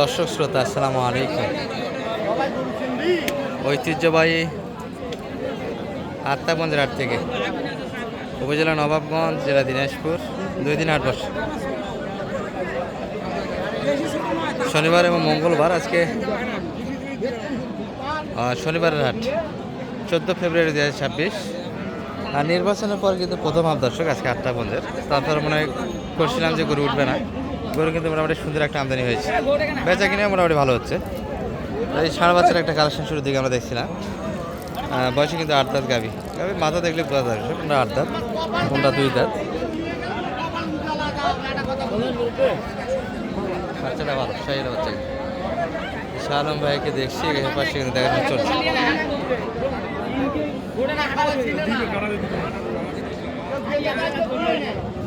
দর্শক শ্রোতা, আসসালামু আলাইকুম। ঐতিহ্যবাহী আত্মাগঞ্জের হাট থেকে উপজেলা নবাবগঞ্জ, জেলা দিনাজপুর, দুই দিন আট বছর। শনিবার এবং মঙ্গলবার আজকে শনিবারের হাট, চোদ্দ ফেব্রুয়ারি দু হাজার ছাব্বিশ। আর নির্বাচনের পর কিন্তু প্রথম হাফ দর্শক আজকে আটটা পঞ্জের তারপর মনে হয় করছিলাম যে গরু উঠবে না। গরু কিন্তু মোটামুটি সুন্দর একটা আমদানি হয়েছে। বেচা কিনে মোটামুটি ভালো হচ্ছে। এই সাড়ে বাচ্চার একটা কালেকশন শুরুর দিকে আমরা দেখছিলাম। বয়সে কিন্তু আট দাঁত গাবি গাবি মাথা দেখলে বোঝা যাবে কোনটা আট দাঁত, কোনটা দুই দাঁত। বাচ্চাটা ভালো সাইয়ের বাচ্চা। ভাইকে দেখছি পাশে কিন্তু দেখানো চলছে।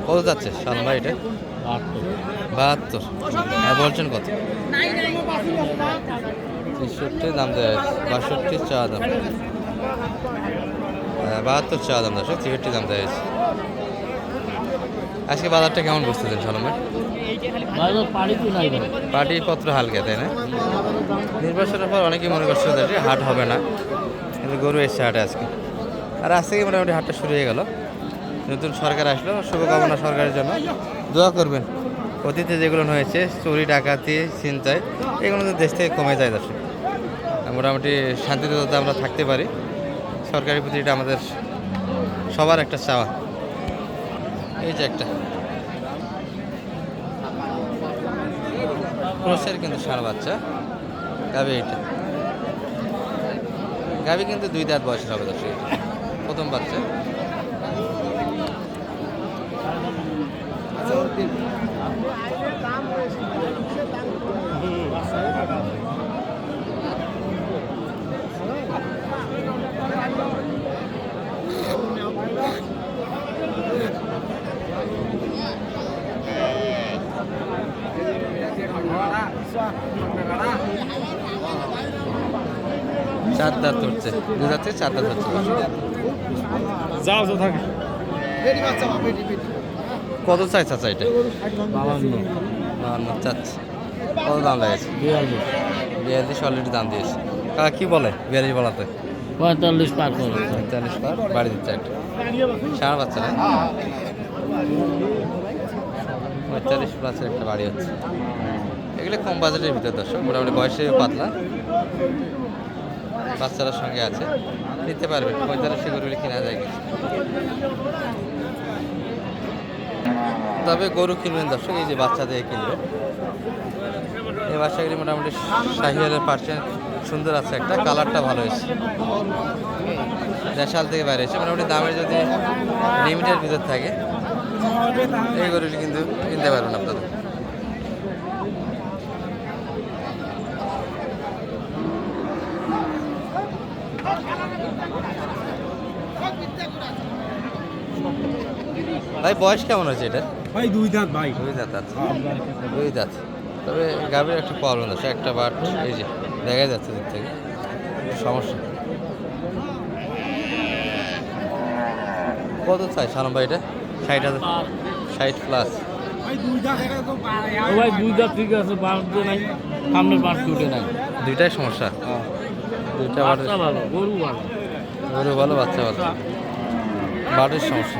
কত যাচ্ছে শাহ ভাই এটা? বাহাত্তর। আর বলছেন কত? তেষট্টি দাম দেয় বাষট্টি চা দাম। হ্যাঁ, বাহাত্তর চা দাম দশ তেষট্টি দাম দেয় আজকে বাজারটা কেমন বুঝতেছেন সালাম ভাই। পার্টিপত্র হালকা তাই না? নির্বাচনের পর অনেকেই মনে করছে যে হাট হবে না। কিন্তু গরু এসছে হাটে আজকে। আর আজ থেকে মোটামুটি হাটটা শুরু হয়ে গেল। নতুন সরকার আসলো, শুভকামনা সরকারের জন্য। দোয়া করবেন। অতীতে যেগুলো হয়েছে, চুরি, ডাকাতি, ছিনতাই, এগুলো তো দেশ থেকে কমে যায় দর্শক। মোটামুটি শান্তিতে আমরা থাকতে পারি। সরকারের প্রতি এটা আমাদের সবার একটা চাওয়া। এই যে একটা। ক্রসের কিন্তু ষাঁড় বাচ্চা। গাবি এইটা। গাবি কিন্তু দুই দাঁত বয়সের হবে দর্শক। প্রথম বাচ্চা। চার দাঁত ধরছে। থেকে চার দাঁত ধরছে। যাও তো থাকে। কত চাই চাচা এটা? বাহান্ন। চাচ্ছে কত দাম লাগেছে বিয়াল্লিশ। অলরেডি দাম দিয়েছে। কাকা কি বলে বিয়াল্লিশ বলাতে? পঁয়তাল্লিশ পার পঁয়তাল্লিশ পার বাড়ি দিচ্ছে একটা। সারা বাচ্চা না? পঁয়তাল্লিশ প্লাসের একটা বাড়ি হচ্ছে। এগুলো কম বাজেটের ভিতর দর্শক মোটামুটি বয়সে পাতলা। বাচ্চারা সঙ্গে আছে। নিতে পারবেন পঁয়তাল্লিশ গরু কিনা যায় তবে গরু কিনবেন দর্শক, এই যে বাচ্চা দিয়ে কিনবেন এই বাচ্চাগুলি মোটামুটি শাহিয়ালের পার্সেন্ট সুন্দর আছে একটা, কালারটা ভালো হয়েছে। দেশাল থেকে বাইরে এসে মোটামুটি দামের যদি লিমিটের ভিতর থাকে, এই গরুটি কিন্তু কিনতে পারবেন আপনারা। ভাই বয়স কেমন আছে এটা ভাই দুই দাঁত ভাই। দুই দাঁত আছে দুই দাঁত। তবে গাভীর একটা প্রবলেম আছে একটা বাট এই যে দেখা যাচ্ছে দিক থেকে। সমস্যা। কত চাই সালাম ভাই এটা? ষাট হাজার। ষাট প্লাস ভাই দুই দাঁত ও ভাই দুই ঠিক আছে বাড়তে নাই সামনের বাড়তে উঠে নাই। দুইটাই সমস্যা? দুইটা বাটের বাচ্চা ভালো গরু ভালো। গরু ভালো বাচ্চা ভালো। বাটের সমস্যা।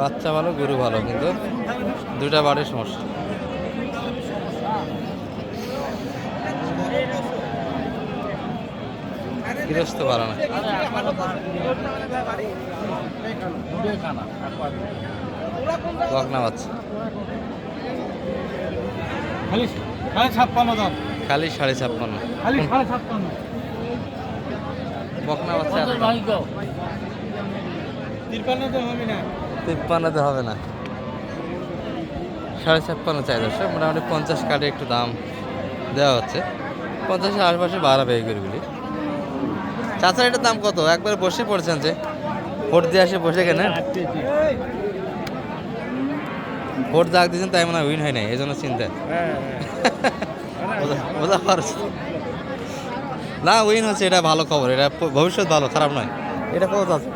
বাচ্চা ভালো গরু ভালো কিন্তু দুটা বাড়ির সমস্যা। গৃহস্থ ভালো না বাচ্চা। খালি সাড়ে ছাপ্পান্ন। খালি সাড়ে ছাপ্পান্ন। বকনা বাচ্চা তিপ্পান্নতে হবে না? সাড়ে ছাপ্পান্ন চাই দর্শক মোটামুটি পঞ্চাশ কাটে একটু দাম দেওয়া হচ্ছে। পঞ্চাশের আশপাশে বাড়াবে এই গরুগুলি চাচা এটার দাম কত? একবার বসে পড়ছেন যে। ভোট দিয়ে আসে বসে কেনেন ভোট দাগ দিয়েছেন তাই মনে হয় উইন হয় নাই এই জন্য চিন্তা বোঝা- বোঝা পারছি না উইন হচ্ছে এটা ভালো খবর এটা ভবিষ্যৎ ভালো খারাপ নয়। এটা কত আছে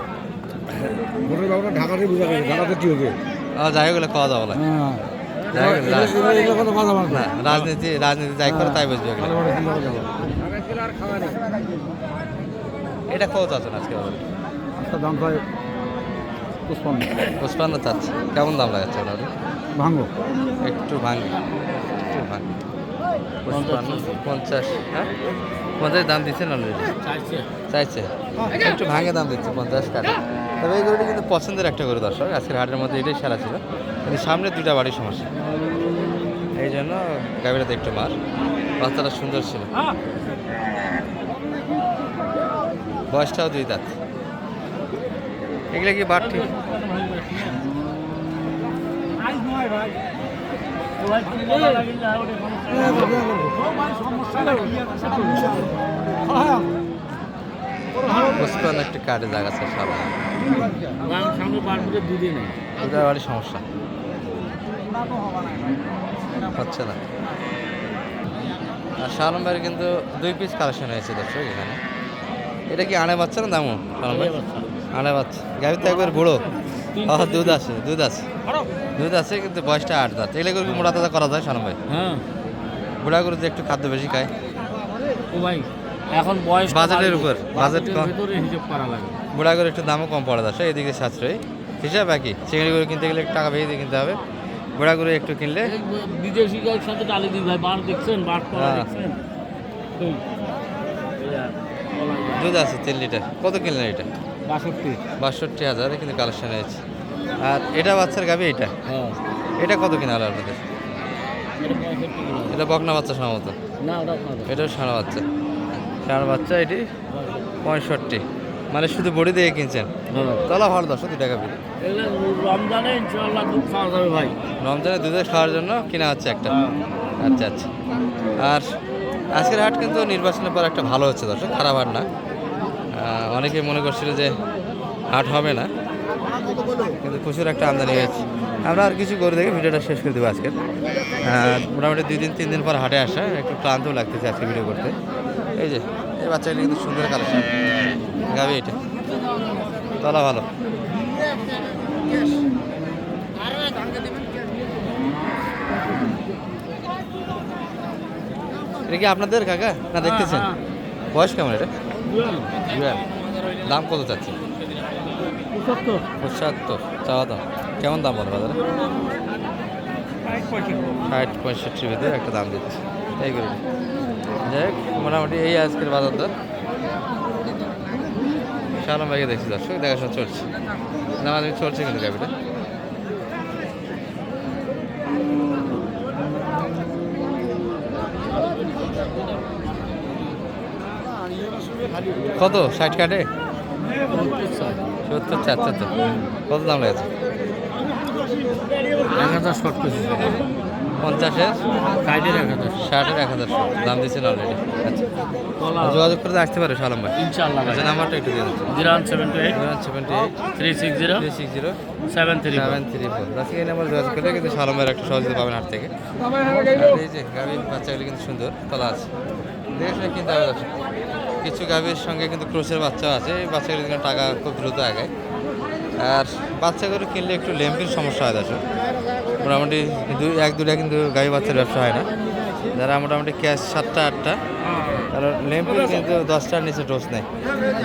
ঢাকাতে বুঝা গেছে ঢাকাতে কি হবে যাই হোক খাওয়া দাওয়া বলে। হ্যাঁ। রাজনীতি রাজনীতি যাই করে তাই বুঝবে। এটা কত আছেন আজকে দাম প্রায় পুষ্পান্ন পঁচপান্ন। চাচ্ছে কেমন দাম লাগাচ্ছে ওটা ভাঙবো একটু ভাঙে একটু ভাঙে। পঞ্চাশ হ্যাঁ? পঞ্চাশ দাম দিচ্ছেন অলরেডি চাইছে। একটু ভাঙে দাম দিচ্ছে পঞ্চাশ টাকা তবে এই গরুটি কিন্তু পছন্দের একটা গরু দর্শক আজকের হাটের মধ্যে এটাই সেরা ছিল। কিন্তু সামনে দুইটা বাড়ির সমস্যা। এই জন্য গাভীরাতে একটু মার। বাচ্চাটা সুন্দর ছিল। বয়সটাও দুই দাঁত। এগুলো কি বার ঠিক পুষ্পান একটি দুদিন নেই দুটা বাড়ির সমস্যা। হচ্ছে না। আর শালম ভাইয়ের কিন্তু দুই পিস কালেকশন হয়েছে দর্শক এখানে। এটা কি আনে বাচ্চা না দামও শালম ভাই? আনে বাচ্চা। গাভি তো একবার বুড়ো। দুধ আছে দুধ আছে। দুধ আছে কিন্তু বয়সটা আট দাঁত। এগুলো করে মোটা তাজা করা যায় শালম ভাই। হ্যাঁ। বুড়া গরু যে একটু খাদ্য বেশি খায়। ও ভাই এখন বয়স বাজেটের উপর, বাজেট কম। হিসাব করা লাগে। বুড়া গরু একটু দামও কম পড়ে দর্শক এদিকে সাশ্রয়ী। হিসাব একই চিংড়ি গরু কিনতে গেলে টাকা বেশি কিনতে হবে। বুড়া গরু একটু কিনলে বিদেশি সাথে দিই ভাই বার দেখছেন? বার করা হ্যাঁ। দেখছেন। দুধ আছে তিন লিটার। কত কিনলেন এটা? বাষট্টি। বাষট্টি হাজার কিন্তু কালেকশন হয়েছে। আর এটা বাচ্চার গাবি এটা হ্যাঁ। এটা কত কিনা হলো আপনাদের? এটা। এটা বকনা বাচ্চা সম্ভবত? না ওটা আপনাদের। বাচ্চা। ষাঁড় বাচ্চা এটি পঁয়ষট্টি। মানে শুধু বডি দিয়ে কিনছেন? হ্যাঁ। তলা ভালো দশ দু টাকা বিল। রমজানে ইনশাল্লাহ দুধ খাওয়া যাবে ভাই। রমজানে দুধে খাওয়ার জন্য কিনা হচ্ছে একটা। হ্যাঁ। আচ্ছা আচ্ছা। আর আজকের হাট কিন্তু নির্বাচনের পর একটা ভালো হচ্ছে দর্শক খারাপ হাট না। অনেকে মনে করছিল যে হাট হবে না কিন্তু প্রচুর একটা আমদানি হয়েছে। আমরা আর কিছু করে দেখে ভিডিওটা শেষ করে দেবো আজকে। মোটামুটি দুই দিন তিন দিন পর হাটে আসা একটু ক্লান্ত লাগতেছে আজকে ভিডিও করতে। এই যে এই বাচ্চাগুলি কিন্তু সুন্দর কালেকশন গাবি এটা। তলা ভালো। এটা কি আপনাদের কাকা? না দেখতেছেন? হ্যাঁ, বয়স কেমন এটা? জুয়েল দাম কত চাচ্ছে পঁচাত্তর। চাওয়া দাম। কেমন দাম বলে বাজারে? ষাট পঁয়ষট্টির ভিতরে একটা দাম দিচ্ছে। এই করে। যাই হোক মোটামুটি এই আজকের বাজার দর। শালম ভাইকে দেখছি দর্শক দেখাশোনা চলছে। নামাজ চলছে কিন্তু গাড়িটা কত? ষাট কাটে সত্তর চার তো কত দাম লেগেছে? এক হাজার শর্ট কেজি। পঞ্চাশের? সাইডের এক হাজার। ষাটের এক হাজার দাম দিচ্ছেন অলরেডি আচ্ছা। যোগাযোগ করে আসতে পারে শালম ভাই। ইনশাল্লাহ ভাই। আচ্ছা নাম্বারটা একটু দিচ্ছি। Zero one seven two eight. Seventy eight. Three six zero. Three six zero. Seven three seven three four. আজকে এই নাম্বার যোগাযোগ করলে কিন্তু শালম ভাইয়ের একটা সহযোগিতা পাবেন হাট থেকে। এই যে গাভীর বাচ্চাগুলি কিন্তু সুন্দর তলা আছে। দেখে কিনতে হবে। কিছু গাভীর সঙ্গে কিন্তু ক্রোসের বাচ্চা আছে। এই বাচ্চাগুলো কিন্তু টাকা খুব দ্রুত আগায়। আর বাচ্চাগুলো কিনলে একটু লেম্পির সমস্যা হয় দর্শক। মোটামুটি দুই, এক দুটা কিন্তু গাভী বাচ্চার ব্যবসা হয় না। যারা মোটামুটি ক্যাশ সাতটা, আটটা কারণ লেম্পির কিন্তু দশটার নিচে ডোজ নেই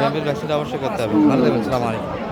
লেম্পির ভ্যাকসিনটা অবশ্যই করতে হবে। ভালো লাগবে সালাম আলাইকুম